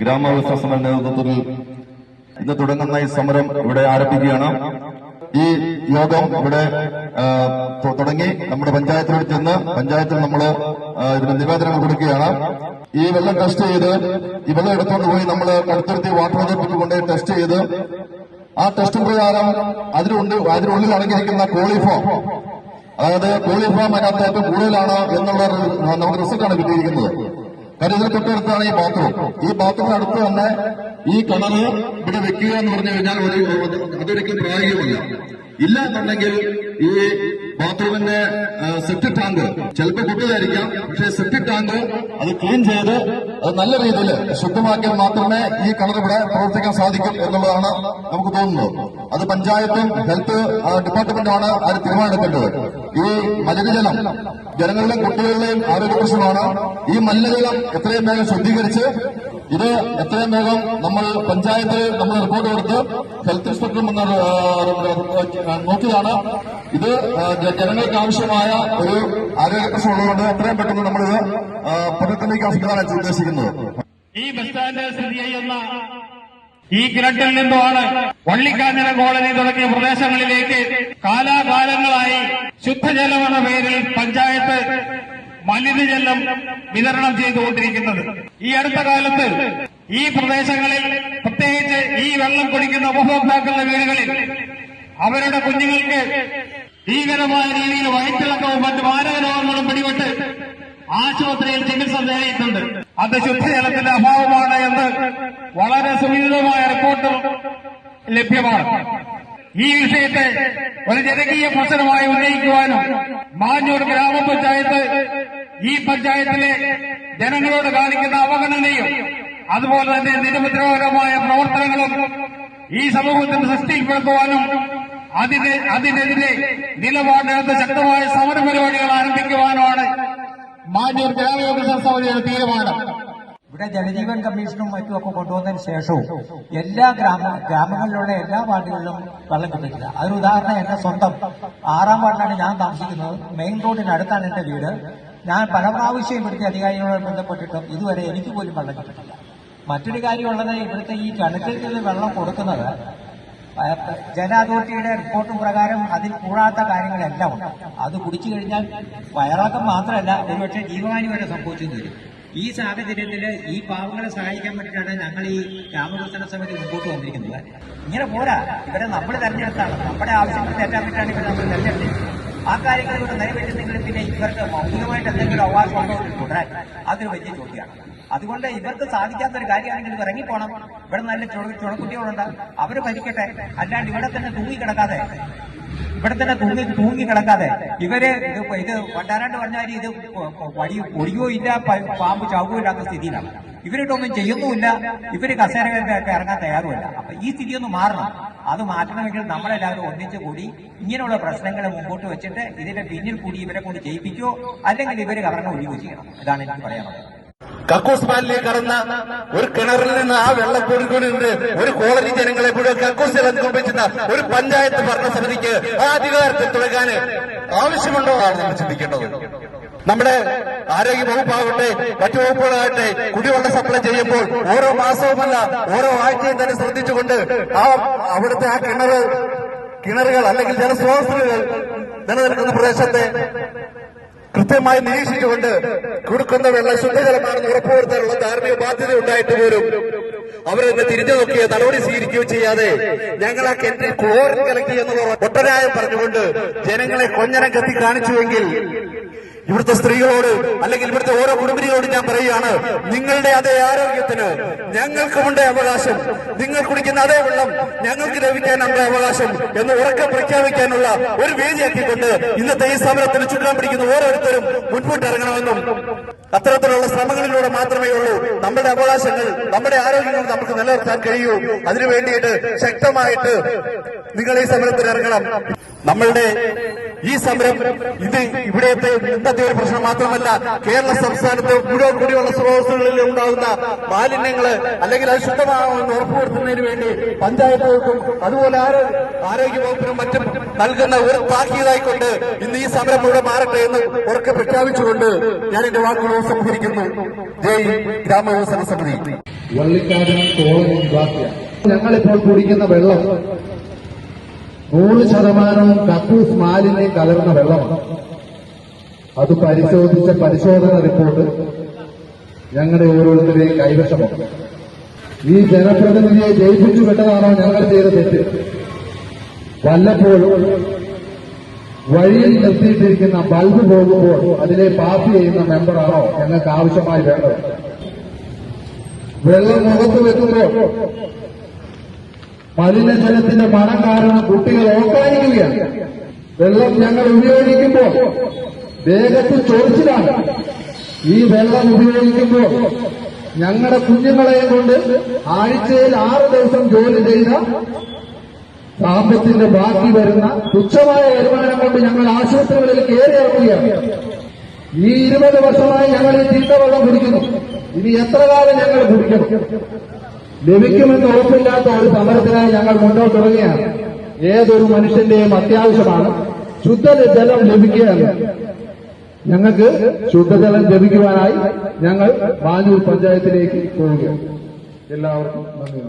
ഗ്രാമവികസന സമര നേതൃത്വത്തിൽ ഇന്ന് തുടങ്ങുന്ന ഈ സമരം ഇവിടെ ആരംഭിക്കുകയാണ്. ഈ യോഗം ഇവിടെ തുടങ്ങി. നമ്മുടെ പഞ്ചായത്തിലോട് ചെന്ന് പഞ്ചായത്തിൽ നമ്മൾ ഇതിന് നിവേദനങ്ങൾ കൊടുക്കുകയാണ്. ഈ വെള്ളം ടെസ്റ്റ് ചെയ്ത് ഈ വെള്ളം എടുത്തുകൊണ്ട് പോയി നമ്മൾ കടുത്തുരുത്തി വാട്ടർ അതോറിറ്റിക്ക് കൊണ്ട് ടെസ്റ്റ് ചെയ്ത് ആ ടെസ്റ്റ് പ്രകാരം അതിനുണ്ട് അതിനുള്ളിൽ അടങ്ങിയിരിക്കുന്ന കോളിഫോം. അതായത് കോളിഫോം അതിനകത്ത് ഏറ്റവും കൂടുതലാണ് എന്നുള്ള നമുക്ക് റിസൾട്ടാണ് കിട്ടിയിരിക്കുന്നത്. ഇതിന് തൊട്ടടുത്താണ് ഈ ബാത്റൂം ഈ ബാത്റൂമിന് അടുത്ത് തന്നെ ഈ കിണറ് ഇവിടെ വെക്കുക എന്ന് പറഞ്ഞു കഴിഞ്ഞാൽ അതൊരിക്കലും പ്രായോഗികമല്ല ഇല്ല എന്നുണ്ടെങ്കിൽ ഈ ബാത്റൂമിന്റെ സെപ്റ്റിക് ടാങ്ക് ചിലപ്പോൾ കുട്ടിയായിരിക്കാം പക്ഷേ സെപ്റ്റിക് ടാങ്ക് അത് ക്ലീൻ ചെയ്ത് നല്ല രീതിയിൽ ശുദ്ധമാക്കിയാൽ മാത്രമേ ഈ കിണർ പ്രവർത്തിക്കാൻ സാധിക്കും എന്നുള്ളതാണ് നമുക്ക് തോന്നുന്നത്. അത് പഞ്ചായത്തും ഹെൽത്ത് ഡിപ്പാർട്ട്മെന്റുമാണ് അത് തീരുമാനമെടുക്കേണ്ടത്. ഈ മലിനജലം ജനങ്ങളുടെയും കുട്ടികളുടെയും ആരോഗ്യ പ്രശ്നമാണ് ഈ മലിനജലം എത്രയും വേഗം ശുദ്ധീകരിച്ച് ഇത് എത്രയും വേഗം നമ്മൾ പഞ്ചായത്തിൽ നമ്മൾ റിപ്പോർട്ട് കൊടുത്ത് ഹെൽത്ത് ഇൻസ്പെക്ടറും നോക്കിയതാണ്. ഇത് ജനങ്ങൾക്ക് ആവശ്യമായ ഒരു ആരോഗ്യ പ്രശ്നം ഉള്ളതുകൊണ്ട് എത്രയും പെട്ടെന്ന് നമ്മളിത് ശ്രമിക്കാനാണ് ഉദ്ദേശിക്കുന്നത്. ഈ ബസ് സ്റ്റാൻഡ് സ്ഥിതി ചെയ്യുന്ന ഈ കിണറ്റിൽ നിന്നുമാണ് വള്ളിക്കാഞ്ഞിര കോളനി തുടങ്ങിയ പ്രദേശങ്ങളിലേക്ക് കാലാകാലങ്ങളായി ശുദ്ധജലമെന്ന പേരിൽ പഞ്ചായത്ത് മലിനജലം വിതരണം ചെയ്തുകൊണ്ടിരിക്കുന്നത്. ഈ അടുത്ത കാലത്ത് ഈ പ്രദേശങ്ങളിൽ പ്രത്യേകിച്ച് ഈ വെള്ളം കുടിക്കുന്ന ഉപഭോക്താക്കളുടെ വീടുകളിൽ അവരുടെ കുഞ്ഞുങ്ങൾക്ക് ഭീകരമായ രീതിയിൽ വയറ്റിളക്കവും മറ്റ് മാരകരോഗങ്ങളും പിടിപെട്ട് ആശുപത്രിയിൽ ചികിത്സ തേടിയിട്ടുണ്ട് അത് ശുദ്ധജലത്തിന്റെ അഭാവമാണ് എന്ന് വളരെ സുനിതമായ റിപ്പോർട്ട് ലഭ്യമാണ്. ഈ വിഷയത്തെ ഒരു ജനകീയ പ്രശ്നമായി ഉന്നയിക്കുവാനും മാഞ്ഞൂർ ഗ്രാമപഞ്ചായത്ത് ഈ പഞ്ചായത്തിലെ ജനങ്ങളോട് കാണിക്കുന്ന അവഗണനയും അതുപോലെ തന്നെ നിരുപദ്രവകരമായ പ്രവർത്തനങ്ങളും ഈ സമൂഹത്തിന് സൃഷ്ടിപ്പെടുത്തുവാനും അതിന് അതിനെതിരെ നിലപാടെടുത്ത് ശക്തമായ സമര പരിപാടികൾ ആരംഭിക്കുവാനുമാണ് മാഞ്ഞൂർ ഗ്രാമവികസന സമിതിയുടെ തീരുമാനം. ഇവിടെ ജലജീവൻ കമ്മീഷനും മറ്റും ഒക്കെ കൊണ്ടുവന്നതിന് ശേഷവും എല്ലാ ഗ്രാമ ഗ്രാമങ്ങളിലുള്ള എല്ലാ വാർഡുകളിലും വെള്ളം കിട്ടുന്നില്ല. അതൊരു ഉദാഹരണം എന്റെ സ്വന്തം ആറാം വാർഡിലാണ് ഞാൻ താമസിക്കുന്നത്. മെയിൻ റോഡിനടുത്താണ് എന്റെ വീട്. ഞാൻ പല പ്രാവശ്യം ഇവിടുത്തെ അധികാരികളോട് ബന്ധപ്പെട്ടിട്ടും ഇതുവരെ എനിക്ക് പോലും വെള്ളം കിട്ടിയിട്ടില്ല. മറ്റൊരു കാര്യമുള്ളത് ഇവിടുത്തെ ഈ കിണറ്റിൽ വെള്ളം കൊടുക്കുന്നത് ജല അതോറിറ്റിയുടെ റിപ്പോർട്ട് പ്രകാരം അതിൽ കൂടാത്ത കാര്യങ്ങളെല്ലാം ഉണ്ട്. അത് കുടിച്ചു കഴിഞ്ഞാൽ വയറാക്കം മാത്രമല്ല ഒരുപക്ഷെ ജീവഹാനി വരെ സംഭവിച്ചു വരും ഈ സാഹചര്യത്തിൽ ഈ പാവങ്ങളെ സഹായിക്കാൻ വേണ്ടിയിട്ടാണ് ഞങ്ങൾ ഈ രാമകൃഷ്ണ സമിതി മുമ്പോട്ട് വന്നിരിക്കുന്നത്. ഇങ്ങനെ പോരാ. ഇവരെ നമ്മൾ തെരഞ്ഞെടുത്താണ്. നമ്മുടെ ആവശ്യങ്ങൾ തെറ്റാൻ വേണ്ടിയിട്ടാണ് ഇവരെ നമ്മൾ തെരഞ്ഞെടുത്തത്. ആ കാര്യങ്ങൾ ഇവിടെ നിലവിട്ടുന്നെങ്കിൽ പിന്നെ ഇവർക്ക് മൗലികമായിട്ട് എന്തെങ്കിലും അവകാശം ഉണ്ടോ എന്ന് തുടരാൻ അതൊരു വലിയ ചോദ്യമാണ്. അതുകൊണ്ട് ഇവർക്ക് സാധിക്കാത്ത ഒരു കാര്യമാണെങ്കിൽ ഇവർ ഇറങ്ങിപ്പോണം. ഇവിടെ നല്ല ചുണ- ചുണക്കുട്ടികളുണ്ട്. അവർ ഭരിക്കട്ടെ. അല്ലാണ്ട് ഇവിടെ തന്നെ തൂങ്ങി കിടക്കാതെ ഇവിടെ തന്നെ തൂങ്ങി തൂങ്ങി കിടക്കാതെ ഇവർ ഇത് വണ്ടാരാണ്ട് പറഞ്ഞാൽ ഇത് വഴി ഒഴിയോ ഇല്ല പാമ്പ് ചാവുകയോ ഇല്ലാത്ത സ്ഥിതിയിലാണ്. ഇവരിട്ടൊന്നും ചെയ്യുന്നുമില്ല. ഇവർ കസേരകളൊക്കെ ഇറങ്ങാൻ തയ്യാറുമില്ല. അപ്പൊ ഈ സ്ഥിതി ഒന്ന് മാറണം. അത് മാറ്റണമെങ്കിൽ നമ്മളെല്ലാവരും ഒന്നിച്ചു കൂടി ഇങ്ങനെയുള്ള പ്രശ്നങ്ങൾ മുമ്പോട്ട് വെച്ചിട്ട് ഇതിന്റെ പിന്നിൽ കൂടി ഇവരെ കൊണ്ട് ജയിപ്പിക്കോ അല്ലെങ്കിൽ ഇവർ കറങ്ങ ഒഴിവു ചെയ്യണം ഇതാണ് എനിക്ക് പറയാനുള്ളത്. കക്കൂസ് പാലിലേക്ക് കടന്ന ഒരു കിണറിൽ നിന്ന് ആ വെള്ളം കോരിക്കൊണ്ടിരുന്ന് ഒരു കോളനി ജനങ്ങളെ മുഴുവൻ കക്കൂസ് ജലം ഒരു പഞ്ചായത്ത് ഭരണസമിതിക്ക് ആ അധികാരത്തിൽ തുടങ്ങാൻ ആവശ്യമുണ്ടോ എന്നാണ് നമ്മൾ ചിന്തിക്കേണ്ടത്. നമ്മുടെ ആരോഗ്യ വകുപ്പാകട്ടെ മറ്റു വകുപ്പുകളാകട്ടെ കുടിവെള്ളം സപ്ലൈ ചെയ്യുമ്പോൾ ഓരോ മാസവുമല്ല ഓരോ ആഴ്ചയും തന്നെ ശ്രദ്ധിച്ചുകൊണ്ട് ആ അവിടുത്തെ ആ കിണർ കിണറുകൾ അല്ലെങ്കിൽ ജലസ്രോതസ്സുകൾ നിലനിൽക്കുന്ന പ്രദേശത്തെ കൃത്യമായി നിരീക്ഷിച്ചുകൊണ്ട് കൊടുക്കുന്ന വെള്ളം ശുദ്ധജലമാണെന്ന് ഉറപ്പുവരുത്താനുള്ള ധാർമ്മിക ബാധ്യത ഉണ്ടായിട്ട് പോലും അവരെന്നെ തിരിഞ്ഞു നോക്കിയോ നടപടി സ്വീകരിക്കുകയോ ചെയ്യാതെ ഞങ്ങൾ ആ കിണറ്റിൽ ക്ലോറിൻ കലക്കി എന്നുള്ള ഒട്ടരായം പറഞ്ഞുകൊണ്ട് ജനങ്ങളെ കൊഞ്ഞനം കത്തി കാണിച്ചുവെങ്കിൽ ഇവിടുത്തെ സ്ത്രീകളോട് അല്ലെങ്കിൽ ഇവിടുത്തെ ഓരോ കുടുംബിനികളോട് ഞാൻ പറയുകയാണ് നിങ്ങളുടെ അതേ ആരോഗ്യത്തിന് ഞങ്ങൾക്കുമുണ്ട് അവകാശം. നിങ്ങൾ കുടിക്കുന്ന അതേ വെള്ളം ഞങ്ങൾക്ക് ലഭിക്കാൻ ലഭിക്കാനുണ്ട് അവകാശം എന്ന് ഉറക്കം പ്രഖ്യാപിക്കാനുള്ള ഒരു വേദിയാക്കിക്കൊണ്ട് ഇന്നത്തെ ഈ സമരത്തിന് ചുറ്റാൻ പിടിക്കുന്ന ഓരോരുത്തരും മുൻപോട്ട് ഇറങ്ങണമെന്നും അത്തരത്തിലുള്ള ശ്രമങ്ങളിലൂടെ മാത്രമേ ഉള്ളൂ. നമ്മുടെ അവകാശങ്ങൾ നമ്മുടെ ആരോഗ്യങ്ങൾ നമുക്ക് നിലനിർത്താൻ കഴിയൂ. അതിനു വേണ്ടിയിട്ട് ശക്തമായിട്ട് നിങ്ങൾ ഈ സമരത്തിൽ ഇറങ്ങണം നമ്മളുടെ ഈ സമരം ഇത് ഇവിടത്തെ ഇന്നത്തെ ഒരു പ്രശ്നം മാത്രമല്ല കേരള സംസ്ഥാനത്ത് മുഴുവൻ കുടിവെള്ള സ്രോതസ്സുകളിൽ ഉണ്ടാകുന്ന മാലിന്യങ്ങൾ അല്ലെങ്കിൽ അത് ശുദ്ധമാകുമെന്ന് ഉറപ്പുവരുത്തുന്നതിന് വേണ്ടി പഞ്ചായത്ത് വകുപ്പും അതുപോലെ ആരോ- ആരോഗ്യ വകുപ്പിനും മറ്റും നൽകുന്ന ഒരു താക്കീതായിക്കൊണ്ട് ഇന്ന് ഈ സമരം മുഴുവൻ മാറട്ടെ എന്ന് ഉറക്കെ പ്രഖ്യാപിച്ചുകൊണ്ട് ഞാൻ എന്റെ വാക്കുകൾ സംഭരിക്കുന്നു ജയ് ഗ്രാമവികസന സമിതി. കോളനി ഞങ്ങളിപ്പോൾ കുടിക്കുന്ന വെള്ളം നൂറ് ശതമാനവും കക്കൂസ് മാലിന്യം കലർന്ന വെള്ളമാണ് അത് പരിശോധിച്ച പരിശോധന റിപ്പോർട്ട് ഞങ്ങളുടെ ഓരോരുത്തരെയും കൈവശമാണ് ഈ ജനപ്രതിനിധിയെ ജയിപ്പിച്ചു വിട്ടതാണോ ഞങ്ങൾ ചെയ്ത തെറ്റ്? വല്ലപ്പോഴും വഴിയിൽ നിർത്തിയിട്ടിരിക്കുന്ന ബൾബ് പോകുമ്പോൾ അതിലെ പാസ് ചെയ്യുന്ന മെമ്പറാണോ ഞങ്ങൾക്ക് ആവശ്യമായി വേണ്ടത്? വെള്ളം മുഖത്ത് വെക്കുമ്പോൾ മലിനജലത്തിന്റെ മണം കാരണം കുട്ടികൾ ഓക്കാനിക്കുകയാണ് വെള്ളം ഞങ്ങൾ ഉപയോഗിക്കുമ്പോൾ വേഗത്തിൽ ചൊറിച്ചിലാണ്. ഈ വെള്ളം ഉപയോഗിക്കുമ്പോൾ ഞങ്ങളുടെ കുഞ്ഞുങ്ങളെയും കൊണ്ട് ആഴ്ചയിൽ ആറ് ദിവസം ജോലി ചെയ്ത സാമ്പത്തിന്റെ ബാക്കി വരുന്ന തുച്ഛമായ വരുമാനം കൊണ്ട് ഞങ്ങൾ ആശുപത്രികളിൽ കയറി ഇറങ്ങുകയാണ് ഈ ഇരുപത് വർഷമായി ഞങ്ങൾ ഈ ചീത്ത വെള്ളം കുടിക്കുന്നു. ഇനി എത്ര കാലം ഞങ്ങൾ കുടിക്കണം? ലഭിക്കുമെന്ന് ഉറപ്പില്ലാത്ത ഒരു സമരത്തിനായി ഞങ്ങൾ മുന്നോട്ട് ഇറങ്ങിയാണ് ഏതൊരു മനുഷ്യന്റെയും അത്യാവശ്യമാണ്. ശുദ്ധജലം ലഭിക്കുക ഞങ്ങൾക്ക് ശുദ്ധജലം ലഭിക്കുവാനായി ഞങ്ങൾ മാഞ്ഞൂർ പഞ്ചായത്തിലേക്ക് പോവുകയാണ്. എല്ലാവർക്കും നന്ദി.